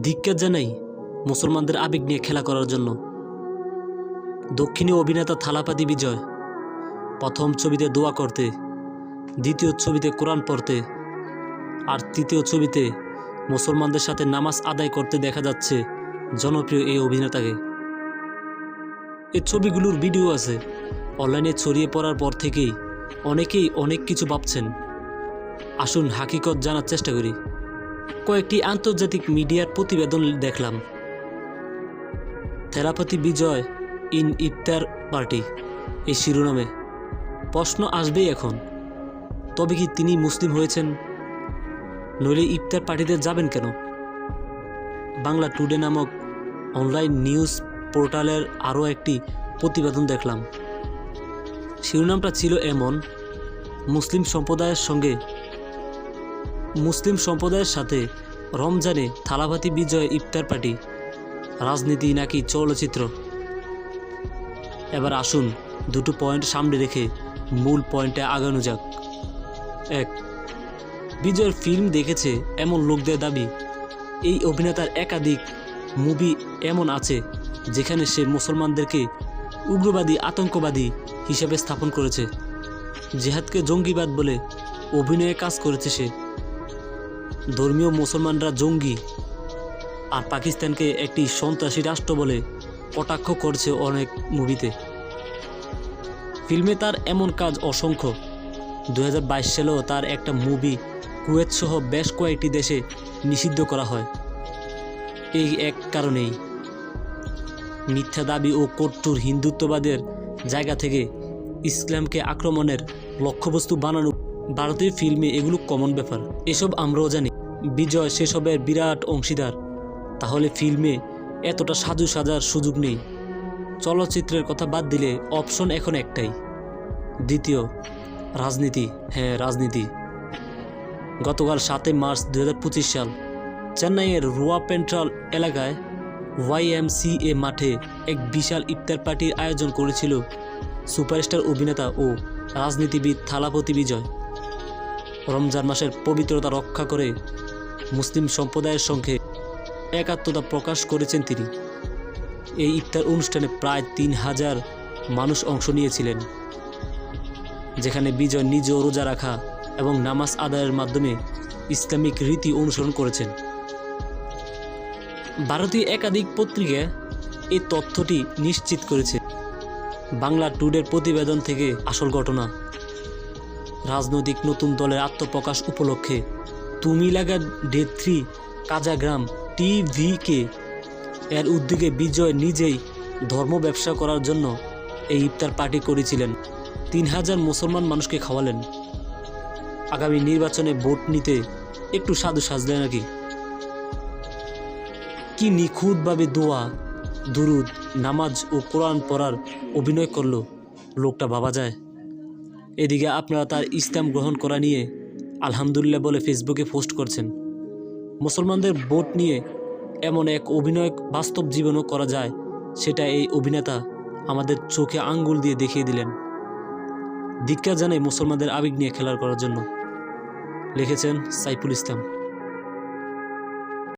ধিক্কার জানাই মুসলমানদের আবেগ নিয়ে খেলা করার জন্য। দক্ষিণী অভিনেতা থালাপাতি বিজয় প্রথম ছবিতে দোয়া করতে, দ্বিতীয় ছবিতে কোরআন পড়তে আর তৃতীয় ছবিতে মুসলমানদের সাথে নামাজ আদায় করতে দেখা যাচ্ছে জনপ্রিয় এই অভিনেতাকে। এই ছবিগুলোর ভিডিও আছে। অনলাইনে ছড়িয়ে পড়ার পর থেকেই অনেকেই অনেক কিছু ভাবছেন। আসুন হাকিকত জানার চেষ্টা করি। কয়েকটি আন্তর্জাতিক মিডিয়ার প্রতিবেদন দেখলাম। থেরাপতি বিজয় ইন ইফতার পার্টি এই শিরোনামে। প্রশ্ন আসবেই এখন, তবে কি তিনি মুসলিম হয়েছেন? নইলে ইফতার পার্টিতে যাবেন কেন? বাংলা টুডে নামক অনলাইন নিউজ পোর্টালের আরও একটি প্রতিবেদন দেখলাম। শিরোনামটা ছিল এমন, মুসলিম সম্প্রদায়ের সঙ্গে মুসলিম সম্প্রদায়ের সাথে রমজানে থালাভাতি বিজয় ইফতার পার্টি। রাজনীতি নাকি চলচ্চিত্র? এবার আসুন দুটো পয়েন্ট সামনে রেখে মূল পয়েন্টে আগানো যাক। এক, বিজয়ের ফিল্ম দেখেছে এমন লোকদের দাবি, এই অভিনেতার একাধিক মুভি এমন আছে যেখানে সে মুসলমানদেরকে উগ্রবাদী, আতঙ্কবাদী হিসেবে স্থাপন করেছে। জেহাদকে জঙ্গিবাদ বলে অভিনয়ে কাজ করেছে সে। ধর্মীয় মুসলমানরা জঙ্গি আর পাকিস্তানকে একটি সন্ত্রাসী রাষ্ট্র বলে কটাক্ষ করছে অনেক মুভিতে। ফিল্মে তার এমন কাজ অসংখ্য। দু হাজার বাইশ সালেও তার একটা মুভি কুয়েত সহ বেশ কয়েকটি দেশে নিষিদ্ধ করা হয়। এই এক কারণেই। মিথ্যা দাবি ও কট্টুর হিন্দুত্ববাদের জায়গা থেকে ইসলামকে আক্রমণের লক্ষ্যবস্তু বানানো ভারতীয় ফিল্মে এগুলো কমন ব্যাপার। এসব আমরাও জানি। বিজয় সেসবের বিরাট অংশীদার। তাহলে ফিল্মে এতটা সাজু সাজার সুযোগ নেই। চলচ্চিত্রের কথা বাদ দিলে অপশন এখন একটাই। দ্বিতীয়, রাজনীতি। হ্যাঁ রাজনীতি। গতকাল সাতই মার্চ দু হাজার পঁচিশ সাল চেন্নাইয়ের রুয়া পেন্ট্রাল এলাকায় ওয়াইএমসিএ মাঠে এক বিশাল ইফতার পার্টির আয়োজন করেছিল সুপারস্টার অভিনেতা ও রাজনীতিবিদ থালাপতি বিজয়। রমজান মাসের পবিত্রতা রক্ষা করে মুসলিম সম্প্রদায়ের সঙ্গে একাত্মতা প্রকাশ করেছেন তিনি। এই ইফতার অনুষ্ঠানে প্রায় তিন হাজার মানুষ অংশ নিয়েছিলেন, যেখানে বিজয় নিজেও রোজা রাখা এবং নামাজ আদায়ের মাধ্যমে ইসলামিক রীতি অনুসরণ করেছেন। ভারতীয় একাধিক পত্রিকা এই তথ্যটি নিশ্চিত করেছে। বাংলা টুডের প্রতিবেদন থেকে আসল ঘটনা। রাজনৈতিক নতুন দলের আত্মপ্রকাশ উপলক্ষে তুমি লাগা ডে থ্রি কাজাগ্রাম টিভিকে। এর উদ্যোগে বিজয় নিজেই ধর্ম ব্যবসা করার জন্য এই ইফতার পার্টি করেছিলেন। তিন হাজার মুসলমান মানুষকে খাওয়ালেন। আগামী নির্বাচনে ভোট নিতে একটু সাধু সাজলেন নাকি? কি নিখুঁতভাবে দোয়া, দুরুদ, নামাজ ও কোরআন পড়ার অভিনয় করল, লোকটা ভাবা যায়। এদিকে আপনারা তার ইসলাম গ্রহণ করা নিয়ে আলহামদুলিল্লাহ বলে ফেসবুকে পোস্ট করছেন। মুসলমানদের ভোট নিয়ে এমন এক অভিনয় বাস্তব জীবনও করা যায়, সেটা এই অভিনেতা আমাদের চোখে আঙ্গুল দিয়ে দেখিয়ে দিলেন। ধিক্কার জানাই মুসলমানদের আবেগ নিয়ে খেলার করার জন্য। লিখেছেন সাইফুল ইসলাম।